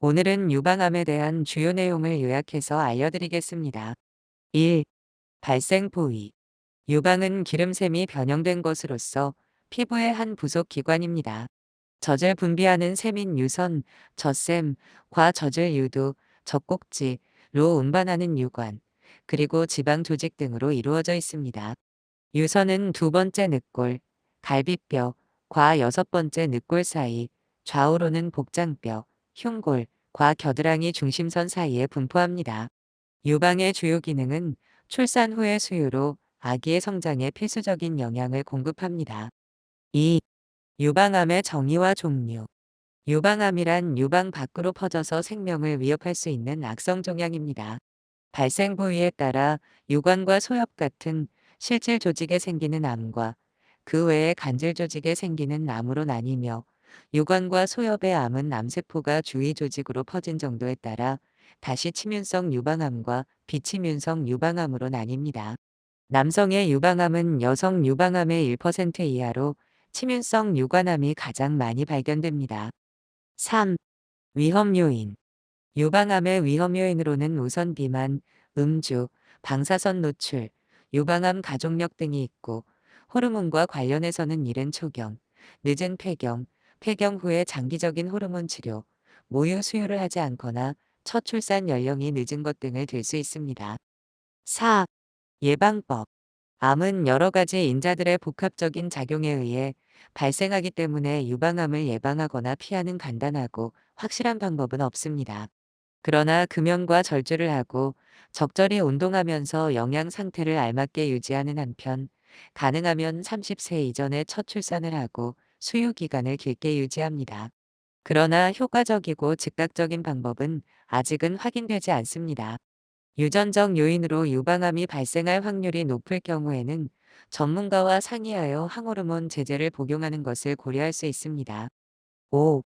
오늘은 유방암에 대한 주요 내용을 요약해서 알려드리겠습니다. 1. 발생 포위. 유방은 기름샘이 변형된 것으로서 피부의 한 부속 기관입니다. 젖을 분비하는 샘인 유선, 젖샘, 과젖을 유두, 젖꼭지로 운반하는 유관, 그리고 지방 조직 등으로 이루어져 있습니다. 유선은 두 번째 늑골, 갈비뼈, 과 여섯 번째 늑골 사이, 좌우로는 복장뼈, 흉골, 과 겨드랑이 중심선 사이에 분포합니다. 유방의 주요 기능은 출산 후의 수유로 아기의 성장에 필수적인 영향을 공급합니다. 2. 유방암의 정의와 종류 유방암이란 유방 밖으로 퍼져서 생명을 위협할 수 있는 악성 종양입니다. 발생 부위에 따라 유관과 소엽 같은 실질 조직에 생기는 암과 그 외에 간질 조직에 생기는 암으로 나뉘며 유관과 소엽의 암은 암세포가 주위 조직으로 퍼진 정도에 따라 다시 치문성 유방암과 비치문성 유방암으로 나뉩니다. 남성의 유방암은 여성 유방암의 1% 이하로 치문성 유관암이 가장 많이 발견됩니다. 3. 위험 요인 유방암의 위험 요인으로는 우선 비만, 음주, 방사선 노출, 유방암 가족력 등이 있고 호르몬과 관련해서는 이른 초경, 늦은 폐경, 폐경 후에 장기적인 호르몬 치료, 모유 수유를 하지 않거나 첫 출산 연령이 늦은 것 등을 들 수 있습니다. 4. 예방법 암은 여러 가지 인자들의 복합적인 작용에 의해 발생하기 때문에 유방암을 예방하거나 피하는 간단하고 확실한 방법은 없습니다. 그러나 금연과 절주를 하고 적절히 운동하면서 영양 상태를 알맞게 유지하는 한편 가능하면 30세 이전에 첫 출산을 하고 수유 기간을 길게 유지합니다. 그러나 효과적이고 즉각적인 방법은 아직은 확인되지 않습니다. 유전적 요인으로 유방암이 발생할 확률이 높을 경우에는 전문가와 상의하여 항호르몬 제제를 복용하는 것을 고려할 수 있습니다. 5.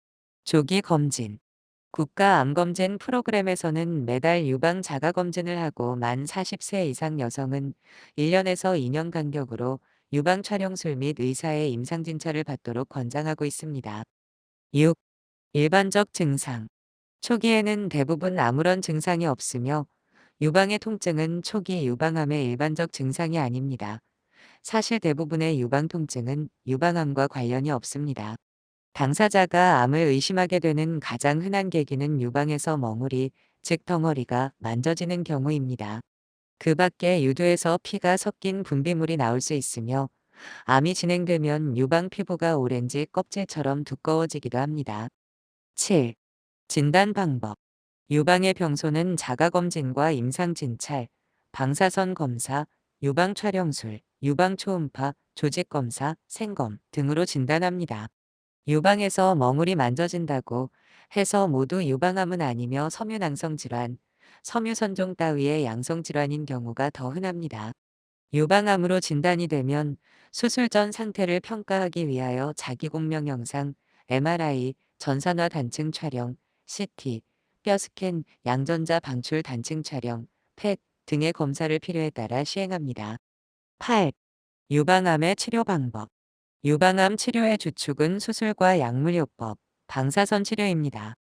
조기 검진 국가 암검진 프로그램에서는 매달 유방 자가검진을 하고 만 40세 이상 여성은 1년에서 2년 간격으로 유방 촬영술 및 의사의 임상 진찰을 받도록 권장하고 있습니다. 6. 일반적 증상 초기에는 대부분 아무런 증상이 없으며 유방의 통증은 초기 유방암의 일반적 증상이 아닙니다. 사실 대부분의 유방 통증은 유방암과 관련이 없습니다. 당사자가 암을 의심하게 되는 가장 흔한 계기는 유방에서 멍울이, 즉 덩어리가 만져지는 경우입니다. 그 밖에 유두에서 피가 섞인 분비물이 나올 수 있으며 암이 진행되면 유방 피부가 오렌지 껍질처럼 두꺼워지기도 합니다. 7. 진단 방법 유방의 병소는 자가검진과 임상진찰, 방사선 검사, 유방 촬영술, 유방 초음파, 조직 검사, 생검 등으로 진단합니다. 유방에서 멍울이 만져진다고 해서 모두 유방암은 아니며 섬유낭성 질환, 섬유선종 따위의 양성 질환인 경우가 더 흔합니다. 유방암으로 진단이 되면 수술 전 상태를 평가하기 위하여 자기공명 영상, MRI, 전산화 단층 촬영, CT, 뼈 스캔, 양전자 방출 단층 촬영, 펫 등의 검사를 필요에 따라 시행합니다. 8. 유방암의 치료 방법 유방암 치료의 주축은 수술과 약물요법, 방사선 치료입니다.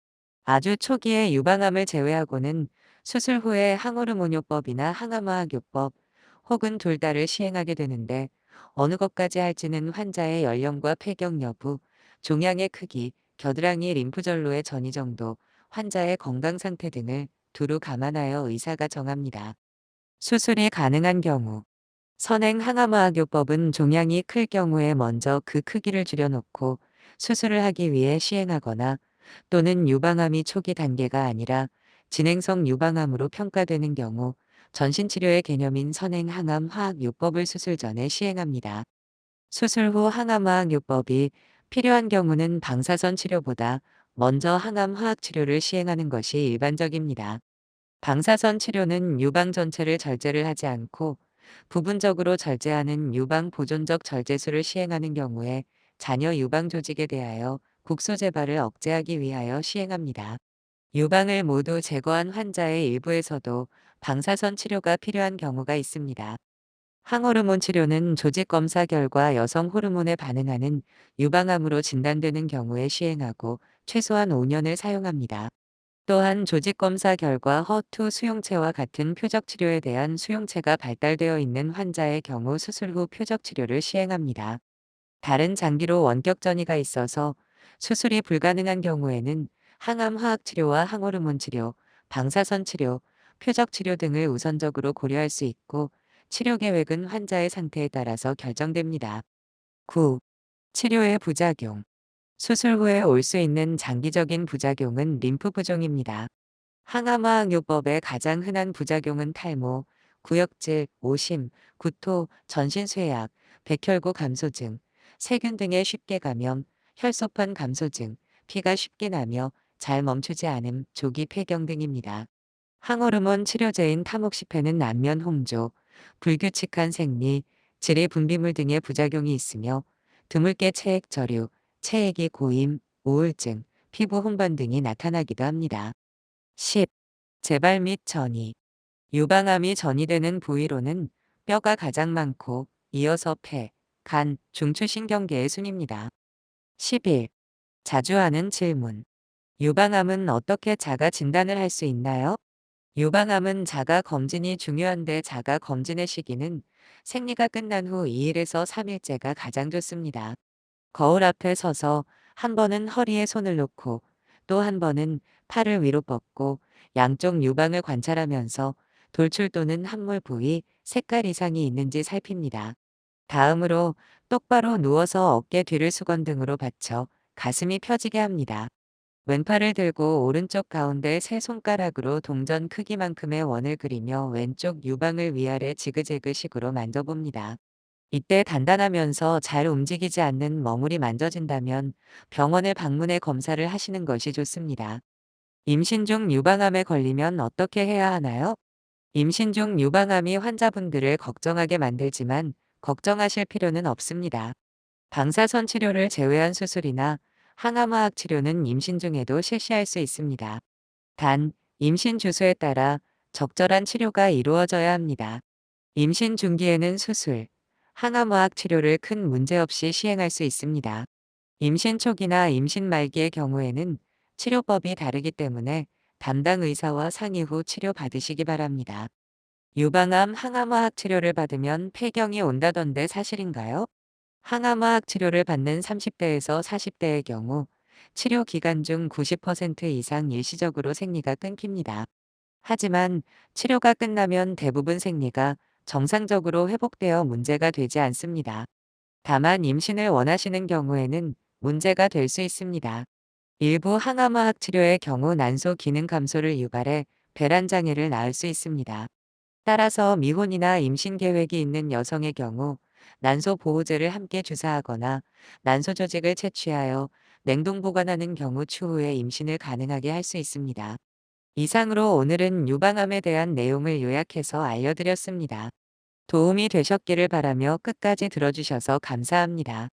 아주 초기에 유방암을 제외하고는 수술 후에 항호르몬요법이나 항암화학요법 혹은 둘 다를 시행하게 되는데 어느 것까지 할지는 환자의 연령과 폐경 여부, 종양의 크기, 겨드랑이 림프절로의 전이 정도, 환자의 건강 상태 등을 두루 감안하여 의사가 정합니다. 수술이 가능한 경우 선행 항암화학요법은 종양이 클 경우에 먼저 그 크기를 줄여놓고 수술을 하기 위해 시행하거나 또는 유방암이 초기 단계가 아니라 진행성 유방암으로 평가되는 경우 전신치료의 개념인 선행 항암 화학요법을 수술 전에 시행합니다. 수술 후 항암 화학요법이 필요한 경우는 방사선 치료보다 먼저 항암 화학 치료를 시행하는 것이 일반적입니다. 방사선 치료는 유방 전체를 절제를 하지 않고 부분적으로 절제하는 유방 보존적 절제술을 시행하는 경우에 자녀 유방 조직에 대하여 국소 재발을 억제하기 위하여 시행합니다. 유방을 모두 제거한 환자의 일부에서도 방사선 치료가 필요한 경우가 있습니다. 항호르몬 치료는 조직 검사 결과 여성 호르몬에 반응하는 유방암으로 진단되는 경우에 시행하고 최소한 5년을 사용합니다. 또한 조직 검사 결과 허투 수용체와 같은 표적 치료에 대한 수용체가 발달되어 있는 환자의 경우 수술 후 표적 치료를 시행합니다. 다른 장기로 원격 전이가 있어서 수술이 불가능한 경우에는 항암 화학 치료와 항호르몬 치료, 방사선 치료, 표적 치료 등을 우선적으로 고려할 수 있고 치료 계획은 환자의 상태에 따라서 결정됩니다. 9. 치료의 부작용. 수술 후에 올 수 있는 장기적인 부작용은 림프 부종입니다. 항암화학요법의 가장 흔한 부작용은 탈모, 구역질, 오심, 구토, 전신쇠약, 백혈구 감소증, 세균 등의 쉽게 감염, 혈소판 감소증, 피가 쉽게 나며 잘 멈추지 않음, 조기 폐경 등입니다. 항호르몬 치료제인 타목시펜은 안면 홍조, 불규칙한 생리, 질의 분비물 등의 부작용이 있으며 드물게 체액 저류, 체액이 고임, 우울증, 피부 혼번 등이 나타나기도 합니다. 10. 재발 및 전이 유방암이 전이되는 부위로는 뼈가 가장 많고 이어서 폐, 간, 중추신경계의 순입니다. 11. 자주 하는 질문. 유방암은 어떻게 자가 진단을 할 수 있나요? 유방암은 자가 검진이 중요한데 자가 검진의 시기는 생리가 끝난 후 2일에서 3일째가 가장 좋습니다. 거울 앞에 서서 한 번은 허리에 손을 놓고 또 한 번은 팔을 위로 뻗고 양쪽 유방을 관찰하면서 돌출 또는 함몰 부위, 색깔 이상이 있는지 살핍니다. 다음으로 똑바로 누워서 어깨 뒤를 수건 등으로 받쳐 가슴이 펴지게 합니다. 왼팔을 들고 오른쪽 가운데 세 손가락으로 동전 크기만큼의 원을 그리며 왼쪽 유방을 위아래 지그재그식으로 만져봅니다. 이때 단단하면서 잘 움직이지 않는 머물이 만져진다면 병원에 방문해 검사를 하시는 것이 좋습니다. 임신 중 유방암에 걸리면 어떻게 해야 하나요? 임신 중 유방암이 환자분들을 걱정하게 만들지만 걱정하실 필요는 없습니다. 방사선 치료를 제외한 수술이나 항암화학 치료는 임신 중에도 실시할 수 있습니다. 단, 임신 주소에 따라 적절한 치료가 이루어져야 합니다. 임신 중기에는 수술, 항암화학 치료를 큰 문제 없이 시행할 수 있습니다. 임신 초기나 임신 말기의 경우에는 치료법이 다르기 때문에 담당 의사와 상의 후 치료 받으시기 바랍니다. 유방암 항암화학 치료를 받으면 폐경이 온다던데 사실인가요? 항암화학 치료를 받는 30대에서 40대의 경우 치료 기간 중 90% 이상 일시적으로 생리가 끊깁니다. 하지만 치료가 끝나면 대부분 생리가 정상적으로 회복되어 문제가 되지 않습니다. 다만 임신을 원하시는 경우에는 문제가 될 수 있습니다. 일부 항암화학 치료의 경우 난소 기능 감소를 유발해 배란 장애를 낳을 수 있습니다. 따라서 미혼이나 임신 계획이 있는 여성의 경우 난소 보호제를 함께 주사하거나 난소 조직을 채취하여 냉동 보관하는 경우 추후에 임신을 가능하게 할 수 있습니다. 이상으로 오늘은 유방암에 대한 내용을 요약해서 알려드렸습니다. 도움이 되셨기를 바라며 끝까지 들어주셔서 감사합니다.